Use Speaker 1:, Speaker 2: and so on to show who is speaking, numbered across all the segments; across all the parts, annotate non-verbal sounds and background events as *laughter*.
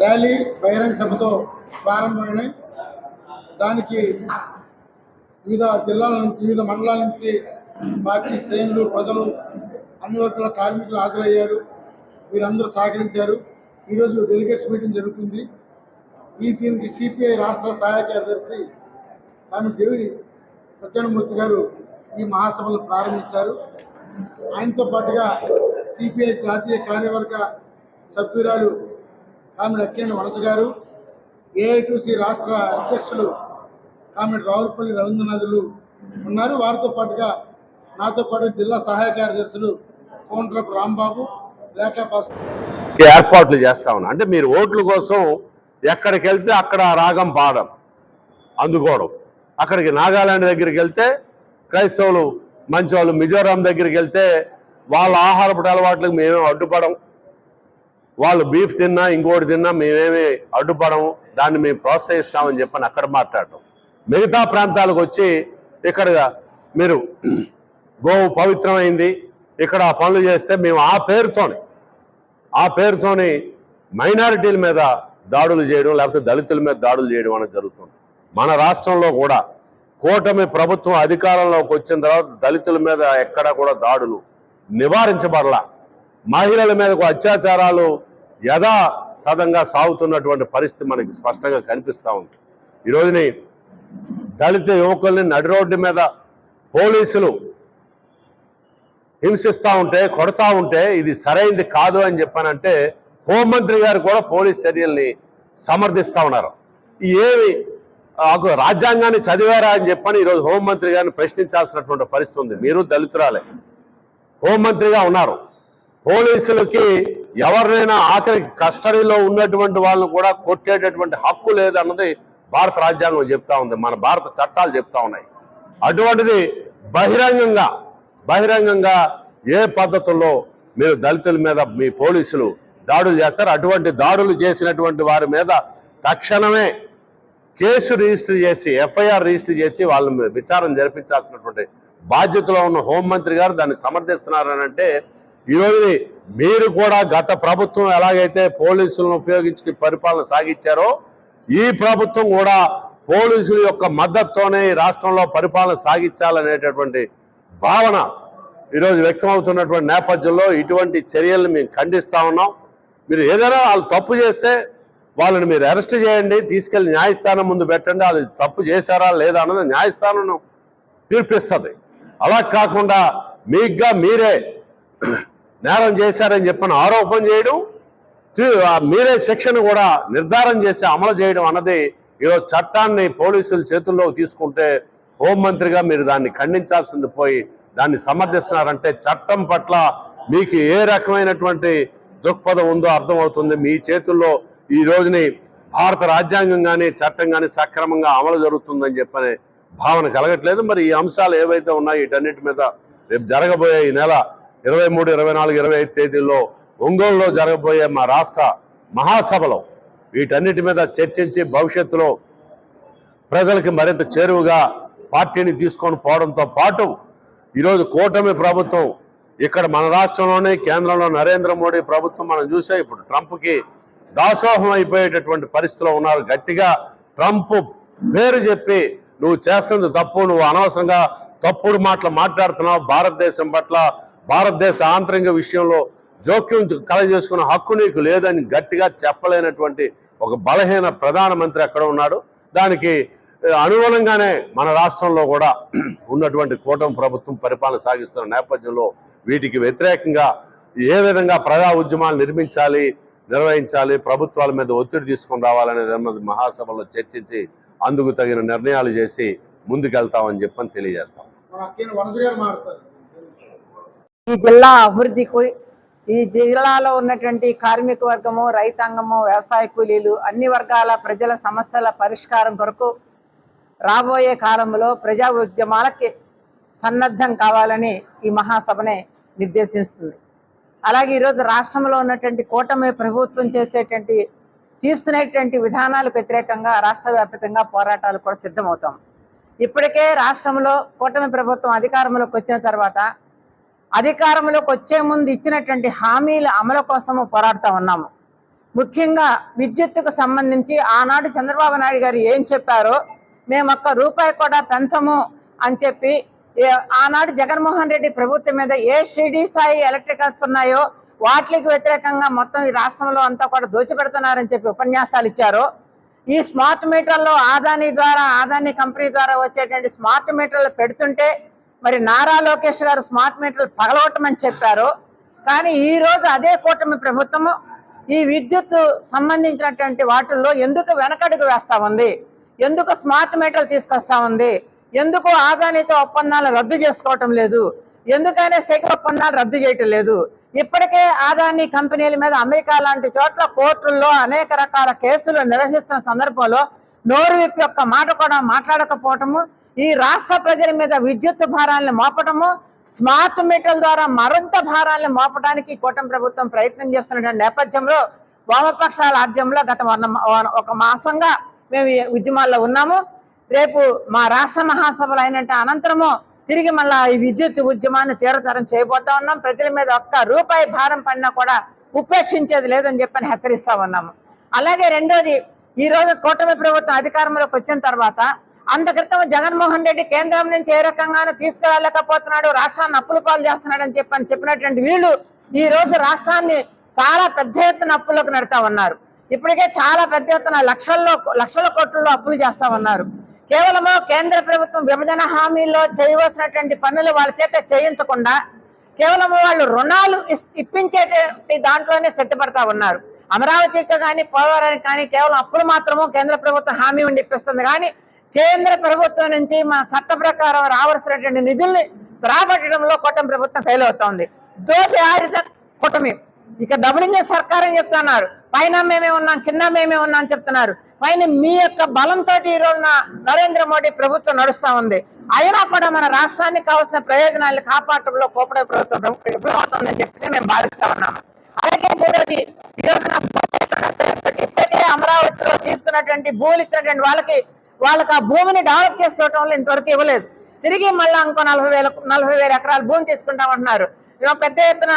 Speaker 1: Rally బహిరంగ సభతో ప్రారంభమైనాయి. దానికి వివిధ జిల్లాల నుంచి వివిధ మండలాల నుంచి పార్టీ శ్రేణులు ప్రజలు అన్ని వర్గాల కార్మికులు హాజరయ్యారు. వీరందరూ సహకరించారు. ఈరోజు డెలిగేట్స్ మీటింగ్ జరుగుతుంది. ఈ దీనికి సిపిఐ రాష్ట్ర సహాయ కార్యదర్శి ఆమె దేవి సత్యనమూర్తి గారు ఈ మహాసభలు ప్రారంభించారు. ఆయనతో పాటుగా సిపిఐ జాతీయ కార్యవర్గ సభ్యురాలు కామెడి అక్కేని వలస గారు ఏఐటీసీ రాష్ట్ర అధ్యక్షులు కామెడి రావులపల్లి రవీంద్రనాథులు ఉన్నారు. వారితో పాటుగా నాతో పాటు జిల్లా సహాయ కార్యదర్శులు కోండ్రపు రాంబాబు రేఖా
Speaker 2: ఏర్పాట్లు చేస్తా ఉన్నా. అంటే మీరు ఓట్ల కోసం ఎక్కడికి వెళ్తే అక్కడ రాగం పాడం అందుకోవడం. అక్కడికి నాగాలాండ్ దగ్గరికి వెళ్తే క్రైస్తవులు మంచి వాళ్ళు మిజోరాం దగ్గరికి వెళ్తే వాళ్ళ ఆహారపు అలవాట్లకు మేము అడ్డుపడం వాళ్ళు బీఫ్ తిన్నా ఇంకోటి తిన్నా మేమేమి అడ్డుపడము దాన్ని మేము ప్రోత్సహిస్తామని చెప్పని అక్కడ మాట్లాడటం. మిగతా ప్రాంతాలకు వచ్చి ఇక్కడ మీరు గోవు పవిత్రమైంది ఇక్కడ ఆ పనులు చేస్తే మేము ఆ పేరుతోని ఆ పేరుతోని మైనారిటీల మీద దాడులు చేయడం లేకపోతే దళితుల మీద దాడులు చేయడం అనేది జరుగుతుంది. మన రాష్ట్రంలో కూడా కూటమి ప్రభుత్వం అధికారంలోకి వచ్చిన తర్వాత దళితుల మీద ఎక్కడా కూడా దాడులు నివారించబడలా. మహిళల మీద అత్యాచారాలు యథాతథంగా సాగుతున్నటువంటి పరిస్థితి మనకి స్పష్టంగా కనిపిస్తూ ఉంది. ఈ రోజుని దళిత యువకుల్ని నడి రోడ్డు మీద పోలీసులు హింసిస్తూ ఉంటే కొడతా ఉంటే ఇది సరైనది కాదు అని చెప్పానంటే హోంమంత్రి గారు కూడా పోలీస్ చర్యల్ని సమర్థిస్తా ఉన్నారు. ఏమి రాజ్యాంగాన్ని చదివారా అని చెప్పని ఈరోజు హోంమంత్రి గారిని ప్రశ్నించాల్సినటువంటి పరిస్థితి ఉంది. మీరు దళితురాలే. హోంమంత్రిగా ఉన్నారు. పోలీసులకి ఎవరినైనా ఆఖరికి కస్టడీలో ఉన్నటువంటి వాళ్ళని కూడా కొట్టేటటువంటి హక్కు లేదన్నది భారత రాజ్యాంగం చెప్తా ఉంది. మన భారత చట్టాలు చెప్తా ఉన్నాయి. అటువంటిది బహిరంగంగా బహిరంగంగా ఏ పద్ధతుల్లో మీరు దళితుల మీద మీ పోలీసులు దాడులు చేస్తారు? అటువంటి దాడులు చేసినటువంటి వారి మీద తక్షణమే కేసు రిజిస్టర్ చేసి ఎఫ్ఐఆర్ రిజిస్టర్ చేసి వాళ్ళని విచారణ జరిపించాల్సినటువంటి బాధ్యతలో ఉన్న హోంమంత్రి గారు దాన్ని సమర్థిస్తున్నారని అంటే ఈరోజు మీరు కూడా గత ప్రభుత్వం ఎలాగైతే పోలీసులను ఉపయోగించి పరిపాలన సాగించారో ఈ ప్రభుత్వం కూడా పోలీసుల యొక్క మద్దతుతోనే ఈ రాష్ట్రంలో పరిపాలన సాగించాలనేటటువంటి భావన ఈరోజు వ్యక్తమవుతున్నటువంటి నేపథ్యంలో ఇటువంటి చర్యలను మేము ఖండిస్తా ఉన్నాం. మీరు ఏదైనా వాళ్ళు తప్పు చేస్తే వాళ్ళని మీరు అరెస్ట్ చేయండి తీసుకెళ్ళి న్యాయస్థానం ముందు పెట్టండి అది తప్పు చేశారా లేదా అన్నది న్యాయస్థానం తీర్పిస్తుంది. అలా కాకుండా మీగ్గా మీరే నేరం చేశారని చెప్పని ఆరోపణ చేయడం మీరే శిక్షను కూడా నిర్ధారణ చేసి అమలు చేయడం అన్నది ఈరోజు చట్టాన్ని పోలీసుల చేతుల్లో తీసుకుంటే హోంమంత్రిగా మీరు దాన్ని ఖండించాల్సింది పోయి దాన్ని సమర్థిస్తున్నారంటే చట్టం పట్ల మీకు ఏ రకమైనటువంటి దృక్పథం ఉందో అర్థమవుతుంది. మీ చేతుల్లో ఈ రోజుని భారత రాజ్యాంగం కానీ చట్టం కానీ సక్రమంగా అమలు జరుగుతుందని చెప్పనే భావన కలగట్లేదు. మరి ఈ అంశాలు ఏవైతే ఉన్నాయో వీటన్నిటి మీద రేపు జరగబోయే ఈ నెల ఇరవై మూడు ఇరవై నాలుగు ఇరవై ఐదు తేదీల్లో ఒంగోలులో జరగబోయే మా రాష్ట్ర మహాసభలో వీటన్నిటి మీద చర్చించి భవిష్యత్తులో ప్రజలకి మరింత చేరువుగా పార్టీని తీసుకొని పోవడంతో పాటు ఈరోజు కూటమి ప్రభుత్వం ఇక్కడ మన రాష్ట్రంలోనే కేంద్రంలో నరేంద్ర మోడీ ప్రభుత్వం మనం చూసే ఇప్పుడు ట్రంప్కి దాసోహం అయిపోయేటటువంటి పరిస్థితిలో ఉన్నారు. గట్టిగా ట్రంప్ పేరు చెప్పి నువ్వు చేస్తుంది తప్పు నువ్వు అనవసరంగా తప్పుడు మాటలు మాట్లాడుతున్నావు భారతదేశం పట్ల భారతదేశ ఆంతరిక విషయంలో జోక్యం కలగజేసుకున్న హక్కు నీకు లేదని గట్టిగా చెప్పలేనటువంటి ఒక బలహీన ప్రధానమంత్రి అక్కడ ఉన్నాడు. దానికి అనుగుణంగానే మన రాష్ట్రంలో కూడా *clears throat* ఉన్నటువంటి కూటమి ప్రభుత్వం పరిపాలన సాగిస్తున్న నేపథ్యంలో వీటికి వ్యతిరేకంగా ఏ విధంగా ప్రజా ఉద్యమాలు నిర్మించాలి నిర్వహించాలి ప్రభుత్వాల మీద ఒత్తిడి తీసుకొని రావాలనేది అన్నది మహాసభలో చర్చించి అందుకు తగిన నిర్ణయాలు చేసి ముందుకెళ్తామని చెప్పని తెలియజేస్తాం
Speaker 1: మన అక్కేని వలస గారు మాట్లాడతారు
Speaker 3: ఈ జిల్లా అభివృద్ధికి ఈ జిల్లాలో ఉన్నటువంటి కార్మిక వర్గము రైతాంగము వ్యవసాయ కూలీలు అన్ని వర్గాల ప్రజల సమస్యల పరిష్కారం కొరకు రాబోయే కాలంలో ప్రజా ఉద్యమాలకి సన్నద్ధం కావాలని ఈ మహాసభనే నిర్దేశిస్తుంది. అలాగే ఈరోజు రాష్ట్రంలో ఉన్నటువంటి కూటమి ప్రభుత్వం చేసేటువంటి తీసుకునేటువంటి విధానాలకు వ్యతిరేకంగా రాష్ట్ర వ్యాప్తంగా పోరాటాలు కూడా సిద్ధమవుతాం. ఇప్పటికే రాష్ట్రంలో కూటమి ప్రభుత్వం అధికారంలోకి వచ్చిన తర్వాత అధికారంలోకి వచ్చే ముందు ఇచ్చినటువంటి హామీల అమలు కోసము పోరాడుతూ ఉన్నాము. ముఖ్యంగా విద్యుత్తుకు సంబంధించి ఆనాడు చంద్రబాబు నాయుడు గారు ఏం చెప్పారో మేము ఒక్క రూపాయి కూడా పెంచము అని చెప్పి ఏ- ఆనాడు జగన్మోహన్ రెడ్డి ప్రభుత్వం మీద ఏ షిరిడి సాయి ఎలక్ట్రికల్స్ ఉన్నాయో వాటికి వ్యతిరేకంగా మొత్తం ఈ రాష్ట్రంలో అంతా కూడా దోచిపెడుతున్నారని చెప్పి ఉపన్యాసాలు ఇచ్చారు. ఈ స్మార్ట్ మీటర్లో ఆదాని ద్వారా ఆదాని కంపెనీ ద్వారా వచ్చేటువంటి స్మార్ట్ మీటర్లు పెడుతుంటే మరి నారా లోకేష్ గారు స్మార్ట్ మీటర్లు పగలగొట్టమని చెప్పారు. కానీ ఈ రోజు అదే కూటమి ప్రభుత్వము ఈ విద్యుత్ సంబంధించినటువంటి వాటిల్లో ఎందుకు వెనకడుగు వేస్తా ఉంది? ఎందుకు స్మార్ట్ మీటర్లు తీసుకొస్తా ఉంది? ఎందుకు ఆదానితో ఒప్పందాలు రద్దు చేసుకోవటం లేదు? ఎందుకనే శక్తి ఒప్పందాలు రద్దు చేయటం లేదు? ఇప్పటికే ఆదాని కంపెనీల మీద అమెరికా లాంటి చోట్ల కోర్టుల్లో అనేక రకాల కేసులు నిర్వహిస్తున్న సందర్భంలో నోరు విప్పి యొక్క మాట కూడా మాట్లాడకపోవటము ఈ రాష్ట్ర ప్రజల మీద విద్యుత్ భారాలను మోపటము స్మార్ట్ మీటర్ల ద్వారా మరింత భారాలను మోపడానికి కూటమి ప్రభుత్వం ప్రయత్నం చేస్తున్న నేపథ్యంలో వామపక్షాల ఆధ్యంలో గత ఒక మాసంగా మేము ఈ ఉద్యమాల్లో ఉన్నాము. రేపు మా రాష్ట్ర మహాసభలు అయినట్టు అనంతరము తిరిగి మళ్ళా ఈ విద్యుత్ ఉద్యమాన్ని తీరతరం చేయబోతా ఉన్నాం. ప్రజల మీద ఒక్క రూపాయి భారం పడినా కూడా ఉపేక్షించేది లేదని చెప్పని హెచ్చరిస్తా ఉన్నాము. అలాగే రెండోది ఈ రోజు కూటమి ప్రభుత్వం అధికారంలోకి వచ్చిన తర్వాత అంత క్రితం జగన్మోహన్ రెడ్డి కేంద్రం నుంచి ఏ రకంగానూ తీసుకురాలేకపోతున్నాడు రాష్ట్రాన్ని అప్పుల పాలు చేస్తున్నాడని చెప్పని చెప్పినటువంటి వీళ్ళు ఈ రోజు రాష్ట్రాన్ని చాలా పెద్ద ఎత్తున అప్పులకు నడతా ఉన్నారు. ఇప్పటికే చాలా పెద్ద ఎత్తున లక్షల్లో లక్షల కోట్లలో అప్పులు చేస్తా ఉన్నారు. కేవలము కేంద్ర ప్రభుత్వం విభజన హామీల్లో చేయవలసినటువంటి పనులు వాళ్ళ చేత చేయించకుండా కేవలం వాళ్ళు రుణాలు ఇప్పించేటువంటి దాంట్లోనే సిద్ధపడతా ఉన్నారు. అమరావతికి కానీ పోలవరానికి కానీ కేవలం అప్పులు మాత్రము కేంద్ర ప్రభుత్వం హామీ ఉండి ఇప్పిస్తుంది. కానీ కేంద్ర ప్రభుత్వం నుంచి మన చట్ట ప్రకారం రావాల్సినటువంటి నిధుల్ని రాబట్టడంలో కూటమి ప్రభుత్వం ఫెయిల్ అవుతోంది. దోటి ఆడిత కూటమి ఇక డబుల్ ఇంజన్ సర్కారం చెప్తున్నారు. పైన మేమే ఉన్నాం కింద మేమే ఉన్నాం అని చెప్తున్నారు. పైన మీ యొక్క బలంతో ఈ రోజున నరేంద్ర మోడీ ప్రభుత్వం నడుస్తా ఉంది. అయినా కూడా మన రాష్ట్రానికి కావాల్సిన ప్రయోజనాలు కాపాడటంలో కోపడే ప్రభుత్వం ప్రభు- విఫలమవుతుందని చెప్పేసి మేము భావిస్తా ఉన్నాము. అలాగే మూడోది ఈ రోజున ఇప్పటికే అమరావతిలో తీసుకున్నటువంటి భూములు ఇచ్చినటువంటి వాళ్ళకి వాళ్ళకి ఆ భూమిని డెవలప్ చేసుకోవటంలో ఇంతవరకు ఇవ్వలేదు. తిరిగి మళ్ళీ ఇంకో నలభై వేల నలభై వేల ఎకరాలు భూమి తీసుకుంటామంటున్నారు. ఇలా పెద్ద ఎత్తున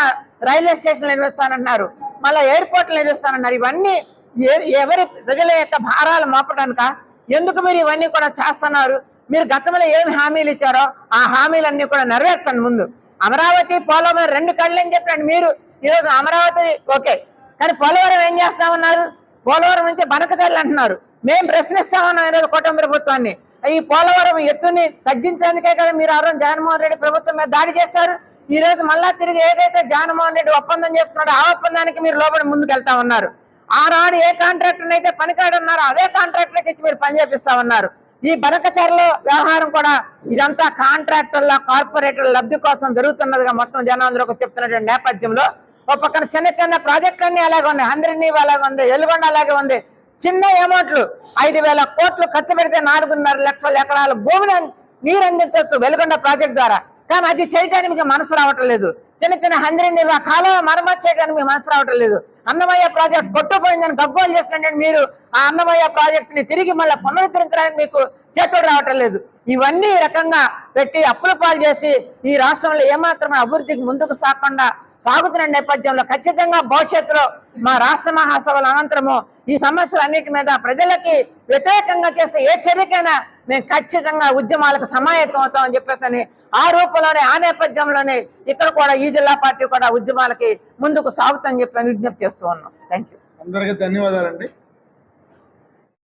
Speaker 3: రైల్వే స్టేషన్లు నిర్మిస్తానంటున్నారు. మళ్ళీ ఎయిర్పోర్ట్లు నిర్మిస్తానన్నారు ఇవన్నీ ఏ- ఎవరి ప్రజల యొక్క భారాలు మోపడానిక ఎందుకు మీరు ఇవన్నీ కూడా చేస్తున్నారు? మీరు గతంలో ఏమి హామీలు ఇచ్చారో ఆ హామీలన్నీ కూడా నెరవేర్చండి ముందు. అమరావతి పోలవరం రెండు కళ్ళు అని చెప్పండి మీరు? ఈరోజు అమరావతి ఓకే. కానీ పోలవరం ఏం చేస్తామన్నారు? పోలవరం నుంచి బనకచర్లు అంటున్నారు. మేము ప్రశ్నిస్తామని ఉన్నాం ఈరోజు కూటమి ప్రభుత్వాన్ని. ఈ పోలవరం ఎత్తుని తగ్గించేందుకే కదా మీరు ఆ రోజు జగన్మోహన్ రెడ్డి ప్రభుత్వం మీద దాడి చేశారు. ఈ రోజు మళ్ళా తిరిగి ఏదైతే జగన్మోహన్ రెడ్డి ఒప్పందం చేసుకున్నాడో ఆ ఒప్పందానికి మీరు లోబడి ముందుకెళ్తా ఉన్నారు. ఆనాడు ఏ కాంట్రాక్టర్ అయితే పనికాడున్నారో అదే కాంట్రాక్టర్కి ఇచ్చి మీరు పని చేపిస్తా ఉన్నారు. ఈ బనకచర్ల వ్యవహారం కూడా ఇదంతా కాంట్రాక్టర్ల కార్పొరేటర్ల లబ్ధి కోసం జరుగుతున్నదిగా మొత్తం జనాంధ్రకు చెప్తున్నటువంటి నేపథ్యంలో. ఒక పక్కన చిన్న చిన్న ప్రాజెక్టులన్నీ అలాగే ఉన్నాయి. అందరినీ అలాగే ఉంది ఎల్లుగొండ అలాగే ఉంది. చిన్న అమౌంట్లు. ఐదు వేల కోట్లు ఖర్చు పెడితే నాలుగున్నర లక్షల ఎకరాల భూమిని నీరు అందించవచ్చు వెలుగొండ ప్రాజెక్ట్ ద్వారా. కానీ అది చేయడానికి మీకు మనసు రావటం లేదు. చిన్న చిన్న హంద్రిని కాలంలో మరమ్మతు చేయడానికి మనసు రావటం లేదు. అన్నమయ్య ప్రాజెక్ట్ కొట్టుపోయిందని గగ్గోలు చేస్తున్నట్టు మీరు ఆ అన్నమయ్య ప్రాజెక్ట్ని తిరిగి మళ్ళీ పునరుద్ధరించడానికి మీకు చేతుడు రావటం లేదు. ఇవన్నీ రకంగా పెట్టి అప్పుల పాలు చేసి ఈ రాష్ట్రంలో ఏమాత్రం అభివృద్ధికి ముందుకు సాగకుండా సాగుతున్న నేపథ్యంలో ఖచ్చితంగా భవిష్యత్తులో మా రాష్ట్ర మహాసభల అనంతరము ఈ సమస్యలు అన్నిటి మీద ప్రజలకి వ్యతిరేకంగా చేసే ఏ చర్యకైనా మేము ఖచ్చితంగా ఉద్యమాలకు సమాయత్తం అవుతామని చెప్పేసి ఆ రూపంలోనే ఆ నేపథ్యంలోనే ఇక్కడ కూడా ఈ జిల్లా పార్టీ కూడా ఉద్యమాలకి ముందుకు సాగుతామని చెప్పి విజ్ఞప్తి చేస్తూ ఉన్నాం. థ్యాంక్ యూ
Speaker 1: అందరికీ ధన్యవాదాలండి.